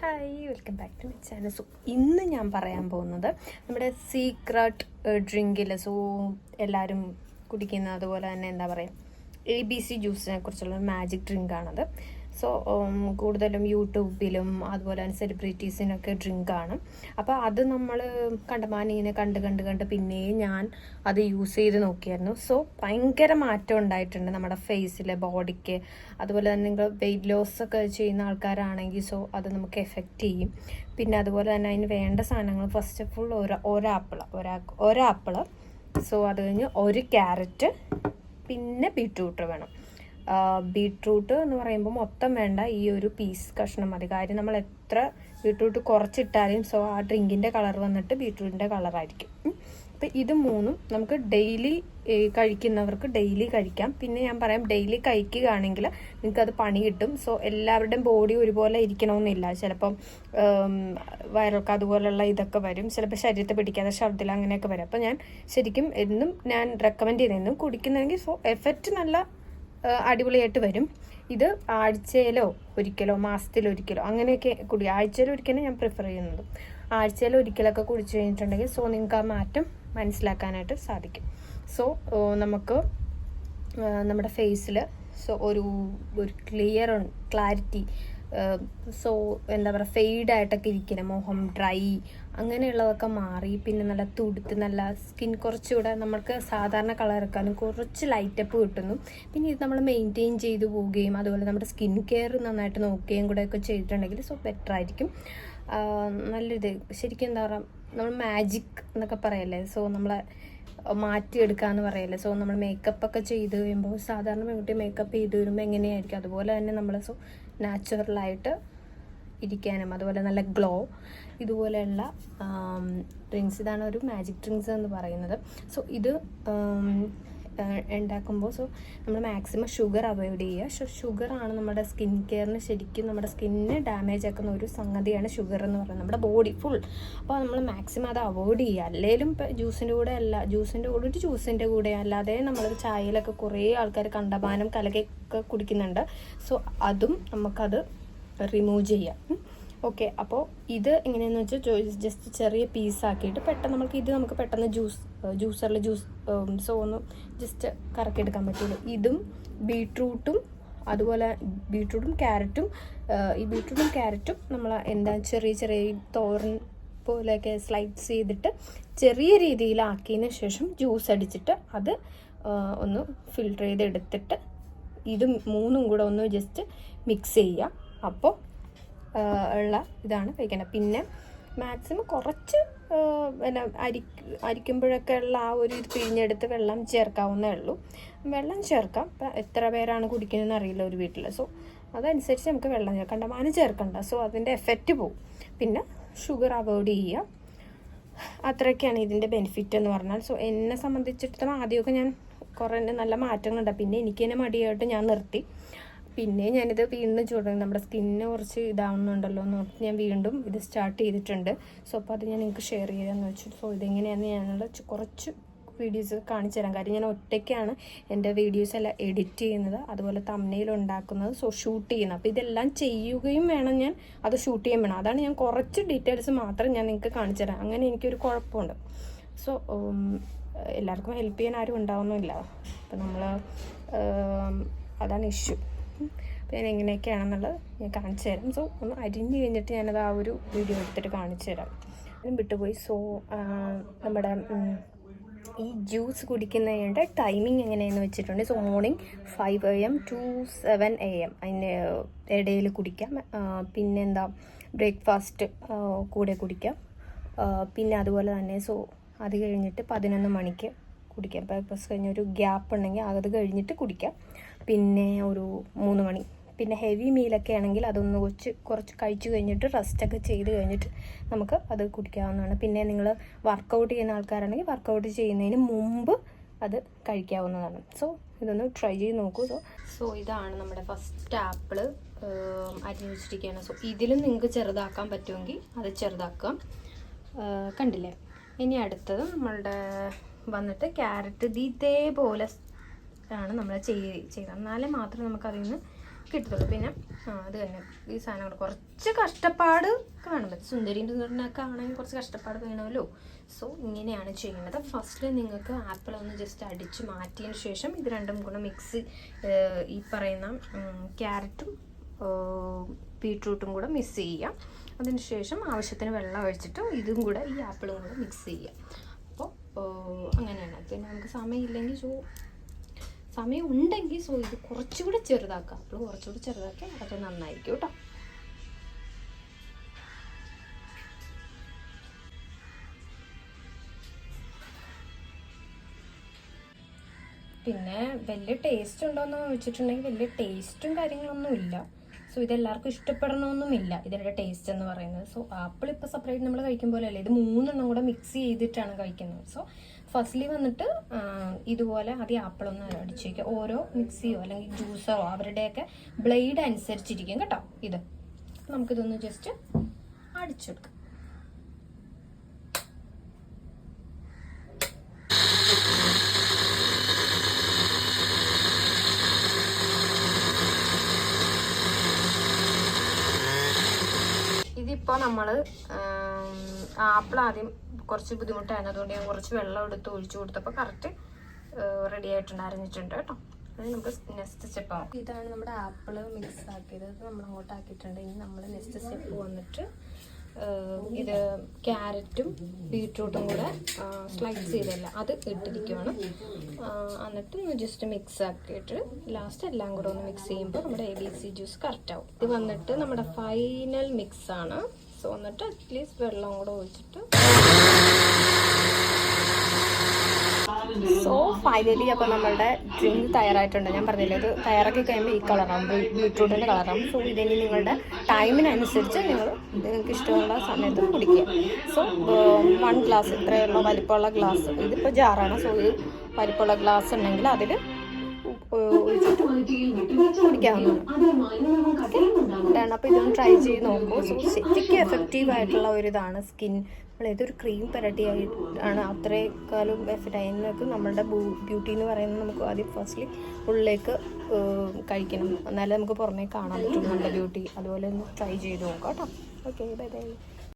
Hi welcome back to my channel. So ഇന്ന് ഞാൻ പറയാൻ പോകുന്നത് നമ്മുടെ സീക്രട്ട് ഡ്രിങ്കിൽ സോ എല്ലാവരും കുടിക്കുന്ന അതുപോലെ തന്നെ എന്താ പറയുക എ ബി സി ജ്യൂസിനെ കുറിച്ചുള്ള മാജിക് ഡ്രിങ്കാണത് സോ കൂടുതലും യൂട്യൂബിലും അതുപോലെ തന്നെ സെലിബ്രിറ്റീസിനൊക്കെ ഡ്രിങ്കാണ് അപ്പോൾ അത് നമ്മൾ കണ്ടമാനം ഇങ്ങനെ കണ്ട് കണ്ട് കണ്ട് പിന്നെയും ഞാൻ അത് യൂസ് ചെയ്ത് നോക്കിയായിരുന്നു. സോ ഭയങ്കര മാറ്റം ഉണ്ടായിട്ടുണ്ട് നമ്മുടെ ഫേസിൽ ബോഡിക്ക് അതുപോലെ തന്നെ നിങ്ങൾ വെയിറ്റ് ലോസ് ഒക്കെ ചെയ്യുന്ന ആൾക്കാരാണെങ്കിൽ സോ അത് നമുക്ക് എഫക്റ്റ് ചെയ്യും. പിന്നെ അതുപോലെ തന്നെ അതിന് വേണ്ട സാധനങ്ങൾ ഫസ്റ്റ് ഓഫ് ഓൾ ഒരു ഒരാപ്പിൾ ഒരാ ഒരാപ്പിൾ. സോ അത് കഴിഞ്ഞ് ഒരു ക്യാരറ്റ് പിന്നെ ബീട്രൂട്ട് വേണം. ബീട്രൂട്ട് എന്ന് പറയുമ്പോൾ മൊത്തം വേണ്ട ഈ ഒരു പീസ് കഷ്ണം. മതി കാര്യം നമ്മൾ എത്ര ബീട്രൂട്ട് കുറച്ചിട്ടാലും സോ ആ ഡ്രിങ്കിന്റെ കളർ വന്നിട്ട് ബീട്രൂട്ടിന്റെ കളറായിരിക്കും അപ്പം ഇത് മൂന്നും നമുക്ക് ഡെയിലി കഴിക്കുന്നവർക്ക് ഡെയിലി കഴിക്കാം. പിന്നെ ഞാൻ പറയാം ഡെയിലി കഴിക്കുകയാണെങ്കിൽ നിങ്ങൾക്ക് അത് പണി കിട്ടും. സോ എല്ലാവരുടെയും ബോഡി ഒരുപോലെ ഇരിക്കണമെന്നില്ല. ചിലപ്പം വയറൊക്കെ അതുപോലെയുള്ള ഇതൊക്കെ വരും. ചിലപ്പോൾ ശരീരത്തെ പിടിക്കാതെ ഛർദിൽ അങ്ങനെയൊക്കെ വരും. അപ്പം ഞാൻ ശരിക്കും എന്നും ഞാൻ റെക്കമെൻഡ് ചെയ്യുന്നത് എന്നും കുടിക്കുന്നെങ്കിൽ സോ എഫക്റ്റ് നല്ല അടിപൊളിയായിട്ട് വരും. ഇത് ആഴ്ചയിലോ ഒരിക്കലോ മാസത്തിലൊരിക്കലോ അങ്ങനെയൊക്കെ കുടി. ആഴ്ചയിൽ ഒരിക്കലും ഞാൻ പ്രിഫർ ചെയ്യുന്നത്. ആഴ്ചയിൽ ഒരിക്കലൊക്കെ കുടിച്ചു കഴിഞ്ഞിട്ടുണ്ടെങ്കിൽ സോ നിങ്ങൾക്ക് ആ മാറ്റം മനസ്സിലാക്കാനായിട്ട് സാധിക്കും. സോ നമുക്ക് നമ്മുടെ ഫേസിൽ സോ ഒരു ഒരു ക്ലിയർ ക്ലാരിറ്റി സോ എന്താ പറയുക ഫെയ്ഡായിട്ടൊക്കെ ഇരിക്കണം മുഖം ഡ്രൈ അങ്ങനെയുള്ളതൊക്കെ മാറി പിന്നെ നല്ല തുടുത്ത് നല്ല സ്കിൻ കുറച്ചുകൂടെ നമ്മൾക്ക് സാധാരണ കളർ എടുക്കാനും കുറച്ച് ലൈറ്റപ്പ് കിട്ടുന്നു. പിന്നെ ഇത് നമ്മൾ മെയിന്റെയിൻ ചെയ്തു പോവുകയും അതുപോലെ നമ്മുടെ സ്കിൻ കെയർ നന്നായിട്ട് നോക്കുകയും കൂടെ ഒക്കെ ചെയ്തിട്ടുണ്ടെങ്കിൽ സോ ബെറ്റർ ആയിരിക്കും. നല്ലത് ശരിക്കും എന്താ പറയുക നമ്മൾ മാജിക് എന്നൊക്കെ പറയല്ലേ സോ നമ്മളെ മാറ്റിയെടുക്കാന്ന് പറയല്ലേ സോ നമ്മൾ മേക്കപ്പ് ഒക്കെ ചെയ്ത് കഴിയുമ്പോൾ സാധാരണ പെൺകുട്ടി മേക്കപ്പ് ചെയ്ത് വരുമ്പോൾ എങ്ങനെയായിരിക്കും? അതുപോലെ തന്നെ നമ്മൾ സോ നാച്ചുറലായിട്ട് ഇരിക്കാനും അതുപോലെ നല്ല ഗ്ലോ. ഇതുപോലെയുള്ള ഡ്രിങ്ക്സ് ഇതാണ് ഒരു മാജിക് ഡ്രിങ്ക്സ് എന്ന് പറയുന്നത്. സോ ഇത് ഉണ്ടാക്കുമ്പോൾ. സോ നമ്മൾ മാക്സിമം ഷുഗർ അവോയ്ഡ് ചെയ്യുക. സോ ഷുഗറാണ് നമ്മുടെ സ്കിൻ കെയറിന് ശരിക്കും നമ്മുടെ സ്കിന്നിന് ഡാമേജ് ആക്കുന്ന ഒരു സംഗതിയാണ് ഷുഗർ എന്ന് പറയുന്നത്. നമ്മുടെ ബോഡി ഫുൾ. അപ്പോൾ നമ്മൾ മാക്സിമം അത് അവോയ്ഡ് ചെയ്യുക. അല്ലെങ്കിലും ജ്യൂസിന്റെ കൂടെ അല്ല ജ്യൂസിന്റെ കൂടെ ഒരു ജ്യൂസിന്റെ കൂടെ അല്ലാതെ നമ്മൾ ചായയിലൊക്കെ കുറേ ആൾക്കാർ കണ്ടപാനം കലകൊക്കെ കുടിക്കുന്നുണ്ട്. സോ അതും നമുക്കത് റിമൂവ് ചെയ്യാം. ഓക്കെ അപ്പോൾ ഇത് എങ്ങനെയാണെന്ന് വെച്ചാൽ ജസ്റ്റ് ചെറിയ പീസാക്കിയിട്ട് പെട്ടെന്ന് നമുക്ക് ഇത് നമുക്ക് പെട്ടെന്ന് ജ്യൂസ് ജ്യൂസറിൽ ജ്യൂസ് സോ ഒന്ന് ജസ്റ്റ് കറക്കിയെടുക്കാൻ പറ്റുള്ളൂ. ഇതും ബീട്രൂട്ടും അതുപോലെ ബീട്രൂട്ടും ക്യാരറ്റും ഈ ബീട്രൂട്ടും ക്യാരറ്റും നമ്മൾ എന്താ ചെറിയ ചെറിയ തോരൻ പോലെയൊക്കെ സ്ലൈസ് ചെയ്തിട്ട് ചെറിയ രീതിയിലാക്കിയതിന് ശേഷം ജ്യൂസ് അടിച്ചിട്ട് അത് ഒന്ന് ഫിൽട്ടർ ചെയ്ത് എടുത്തിട്ട് ഇത് മൂന്നും കൂടെ ഒന്ന് ജസ്റ്റ് മിക്സ് ചെയ്യുക അപ്പോൾ ഉള്ള ഇതാണ് കഴിക്കേണ്ടത്. പിന്നെ മാക്സിമം കുറച്ച് പിന്നെ അരി അരിക്കുമ്പോഴൊക്കെ ഉള്ള ആ ഒരു പിഴിഞ്ഞെടുത്ത് വെള്ളം ചേർക്കാവുന്നേ ഉള്ളൂ. വെള്ളം ചേർക്കാം. ഇപ്പം എത്ര പേരാണ് കുടിക്കുന്നതെന്ന് അറിയില്ല ഒരു വീട്ടിൽ. സോ അതനുസരിച്ച് നമുക്ക് വെള്ളം ചേർക്കണ്ട. കണ്ടമാനം ചേർക്കണ്ട. സോ അതിന്റെ എഫക്റ്റ് പോവും. പിന്നെ ഷുഗർ അവോയ്ഡ് ചെയ്യുക. അത്രയൊക്കെയാണ് ഇതിന്റെ ബെനിഫിറ്റ് എന്ന് പറഞ്ഞാൽ. സോ എന്നെ സംബന്ധിച്ചിടത്തോളം ആദ്യമൊക്കെ ഞാൻ കുറേ നല്ല മാറ്റങ്ങളുണ്ട്. പിന്നെ എനിക്ക് തന്നെ മടിയായിട്ട് ഞാൻ നിർത്തി. പിന്നെ ഞാനിത് വീണ്ടും ചൂടാണ്. നമ്മുടെ സ്കിന്നിന് കുറച്ച് ഇതാവുന്നുണ്ടല്ലോ എന്ന് ഓർത്ത് ഞാൻ വീണ്ടും ഇത് സ്റ്റാർട്ട് ചെയ്തിട്ടുണ്ട്. സോ അപ്പോൾ അത് ഞാൻ നിങ്ങൾക്ക് ഷെയർ ചെയ്യാമെന്ന് വെച്ചു. സോ ഇതെങ്ങനെയാണെന്ന് ഞാനുള്ള കുറച്ച് വീഡിയോസ് കാണിച്ചു തരാം. കാര്യം ഞാൻ ഒറ്റയ്ക്കാണ് എന്റെ വീഡിയോസ് എല്ലാം എഡിറ്റ് ചെയ്യുന്നത്. അതുപോലെ തമ്മനയിൽ ഉണ്ടാക്കുന്നത് സോ ഷൂട്ട് ചെയ്യുന്നത്. അപ്പോൾ ഇതെല്ലാം ചെയ്യുകയും വേണം ഞാൻ. അത് ഷൂട്ട് ചെയ്യാൻ വേണം. അതാണ് ഞാൻ കുറച്ച് ഡീറ്റെയിൽസ് മാത്രം ഞാൻ നിങ്ങൾക്ക് കാണിച്ചു തരാം. അങ്ങനെ എനിക്കൊരു കുഴപ്പമുണ്ട്. സോ എല്ലാവർക്കും ഹെൽപ്പ് ചെയ്യാൻ ആരും ഉണ്ടാവുന്നില്ല അപ്പം നമ്മൾ അതാണ് ഇഷ്യൂ അപ്പോൾ ഞാൻ എങ്ങനെയൊക്കെയാണെന്നുള്ളത് ഞാൻ കാണിച്ചു തരാം. സോ ഒന്ന് അരിഞ്ഞ് കഴിഞ്ഞിട്ട് ഞാനത് ആ ഒരു വീഡിയോ എടുത്തിട്ട് കാണിച്ചു തരാം. അതും വിട്ടുപോയി. സോ നമ്മുടെ ഈ ജ്യൂസ് കുടിക്കുന്നതിന്റെ ടൈമിംഗ് എങ്ങനെയെന്ന് വെച്ചിട്ടുണ്ട്. So morning five A M to seven A M. അതിന്റെ ഇടയിൽ കുടിക്കാം. പിന്നെന്താ ബ്രേക്ക്ഫാസ്റ്റ് കൂടെ കുടിക്കാം. പിന്നെ അതുപോലെ തന്നെ സോ അത് കഴിഞ്ഞിട്ട് പതിനൊന്ന് മണിക്ക് കുടിക്കാം. ബ്രേക്ക്ഫാസ്റ്റ് കഴിഞ്ഞ ഒരു ഗ്യാപ്പ് ഉണ്ടെങ്കിൽ അത് കഴിഞ്ഞിട്ട് കുടിക്കാം. പിന്നെ ഒരു മൂന്ന് മണി. പിന്നെ ഹെവി മീലൊക്കെ ആണെങ്കിൽ അതൊന്ന് കുറച്ച് കുറച്ച് കഴിച്ചു കഴിഞ്ഞിട്ട് റെസ്റ്റൊക്കെ ചെയ്ത് കഴിഞ്ഞിട്ട് നമുക്ക് അത് കുടിക്കാവുന്നതാണ്. പിന്നെ നിങ്ങൾ വർക്കൗട്ട് ചെയ്യുന്ന ആൾക്കാരാണെങ്കിൽ വർക്കൗട്ട് ചെയ്യുന്നതിന് മുമ്പ് അത് കഴിക്കാവുന്നതാണ്. സോ ഇതൊന്ന് ട്രൈ ചെയ്ത് നോക്കൂ. സോ സോ ഇതാണ് നമ്മുടെ ഫസ്റ്റ് ആപ്പിൾ അരിഞ്ഞു വെച്ചിരിക്കുകയാണ് സോ ഇതിലും നിങ്ങൾക്ക് ചെറുതാക്കാൻ പറ്റുമെങ്കിൽ അത് ചെറുതാക്കാം കണ്ടില്ലേ? ഇനി അടുത്തത് നമ്മളുടെ വന്നിട്ട് ക്യാരറ്റ് ഇത് ഇതേപോലെ ആണ് നമ്മൾ ചെയ്ത് ചെയ്യുന്നത് എന്നാലേ മാത്രമേ നമുക്കതിൽ നിന്ന് കിട്ടത്തുള്ളൂ. പിന്നെ അത് തന്നെ. ഈ സാധനങ്ങൾ കുറച്ച് കഷ്ടപ്പാട് കാണും. സുന്ദരിന്റെ പറഞ്ഞൊക്കെ ആണെങ്കിൽ കുറച്ച് കഷ്ടപ്പാട് വേണമല്ലോ. സോ ഇങ്ങനെയാണ് ചെയ്യുന്നത്. ഫസ്റ്റ് നിങ്ങൾക്ക് ആപ്പിൾ ഒന്ന് ജസ്റ്റ് അടിച്ച് മാറ്റിയതിന് ശേഷം ഇത് രണ്ടും കൂടെ മിക്സ് ഈ പറയുന്ന ക്യാരറ്റും ബീട്രൂട്ടും കൂടെ മിക്സ് ചെയ്യാം. അതിന് ശേഷം ആവശ്യത്തിന് വെള്ളം ഒഴിച്ചിട്ട് ഇതും കൂടെ ഈ ആപ്പിളും കൂടെ മിക്സ് ചെയ്യാം. അപ്പോൾ അങ്ങനെയാണ്. പിന്നെ നമുക്ക് സമയമില്ലെങ്കിൽ സമയം ഉണ്ടെങ്കിൽ സോ ഇത് കുറച്ചുകൂടി ചെറുതാക്കുക. അപ്പോൾ കുറച്ചുകൂടി ചെറുതാക്കിയാൽ അത് നന്നായിരിക്കും കേട്ടോ. പിന്നെ വലിയ ടേസ്റ്റ് ഉണ്ടോയെന്ന് വെച്ചിട്ടുണ്ടെങ്കിൽ വലിയ ടേസ്റ്റും കാര്യങ്ങളൊന്നും ഇല്ല. സോ ഇതെല്ലാവർക്കും ഇഷ്ടപ്പെടണമെന്നുമില്ല ഇതിന്റെ ടേസ്റ്റ് എന്ന് പറയുന്നത്. സോ ആപ്പിൾ ഇപ്പോൾ സെപ്പറേറ്റ് നമ്മൾ കഴിക്കും പോലെ അല്ല ഇത് മൂന്നെണ്ണം കൂടെ മിക്സ് ചെയ്തിട്ടാണ് കഴിക്കുന്നത്. സോ ഫസ്റ്റ്ലി വന്നിട്ട് ഇതുപോലെ ആദ്യം ആപ്പിളൊന്നും അടിച്ചു വയ്ക്കുക ഓരോ മിക്സിയോ അല്ലെങ്കിൽ ജ്യൂസോ അവരുടെയൊക്കെ ബ്ലേഡ് അനുസരിച്ചിരിക്കും കേട്ടോ ഇത്. നമുക്കിതൊന്ന് ജസ്റ്റ് അടിച്ചെടുക്കാം. ഇതിപ്പോ നമ്മൾ ആപ്പിൾ ആദ്യം കുറച്ച് ബുദ്ധിമുട്ടായിരുന്നു. അതുകൊണ്ട് ഞാൻ കുറച്ച് വെള്ളം എടുത്ത് ഒഴിച്ചു കൊടുത്തപ്പോൾ കറക്റ്റ് റെഡി ആയിട്ടുണ്ടായിരുന്നിട്ടുണ്ട് കേട്ടോ. അത് നമുക്ക് നെക്സ്റ്റ് സ്റ്റെപ്പ് ആവും ഇതാണ് നമ്മുടെ ആപ്പിൾ മിക്സ് ആക്കിയത്. നമ്മൾ അങ്ങോട്ട് ആക്കിയിട്ടുണ്ട്. ഇനി നമ്മൾ നെക്സ്റ്റ് സ്റ്റെപ്പ് വന്നിട്ട് ഇത് ക്യാരറ്റും ബീട്രൂട്ടും കൂടെ സ്ലൈസ് ചെയ്തല്ല അത് ഇട്ടിരിക്കുകയാണ് എന്നിട്ട് ജസ്റ്റ് മിക്സ് ആക്കിയിട്ട് ലാസ്റ്റ് എല്ലാം കൂടെ ഒന്ന് മിക്സ് ചെയ്യുമ്പോൾ നമ്മുടെ A B C juice correct ആവും. ഇത് വന്നിട്ട് നമ്മുടെ ഫൈനൽ മിക്സ് സോ എന്നിട്ട് അറ്റ്ലീസ്റ്റ് വെള്ളം കൂടെ ഒഴിച്ചിട്ട്. സോ ഫൈനലി അപ്പോൾ നമ്മളുടെ ഡ്രിങ്ക് തയ്യാറായിട്ടുണ്ട്. ഞാൻ പറഞ്ഞില്ലേ ഇത് തയ്യാറാക്കി കഴിയുമ്പോൾ ഈ കളറാണ് ബീട്രൂട്ടിന്റെ കളറാണ് സോ ഇതിനി നിങ്ങളുടെ ടൈമിനനുസരിച്ച് നിങ്ങൾ നിങ്ങൾക്ക് ഇഷ്ടമുള്ള സമയത്ത് കുടിക്കുക. സോ വൺ ഗ്ലാസ് ഇത്രയുള്ള വലിപ്പമുള്ള ഗ്ലാസ് ഇതിപ്പോൾ ജാറാണ് സോ ഇത് വലിപ്പമുള്ള ഗ്ലാസ് ഉണ്ടെങ്കിൽ അതിൽ കുടിക്കാവുന്നതാണ്. അപ്പോൾ ഇതൊന്ന് ട്രൈ ചെയ്ത് നോക്കൂ. സോ ശരിക്കും എഫക്റ്റീവ് ആയിട്ടുള്ള ഒരു ഇതാണ് സ്കിൻ നമ്മൾ ഏതൊരു ക്രീം ആണ് അത്രയും കാലം എഫക്റ്റ് അതിനൊക്കെ നമ്മളുടെ ബ്യൂട്ടി എന്ന് പറയുന്നത് നമുക്ക് ആദ്യം ഫസ്റ്റ്ലി ഉള്ളിലേക്ക് കഴിക്കണം. എന്നാലേ നമുക്ക് പുറമേ കാണാൻ പറ്റും നമ്മുടെ ബ്യൂട്ടി അതുപോലെ ഒന്ന് ട്രൈ ചെയ്ത് നോക്കാം കേട്ടോ. Okay bye bye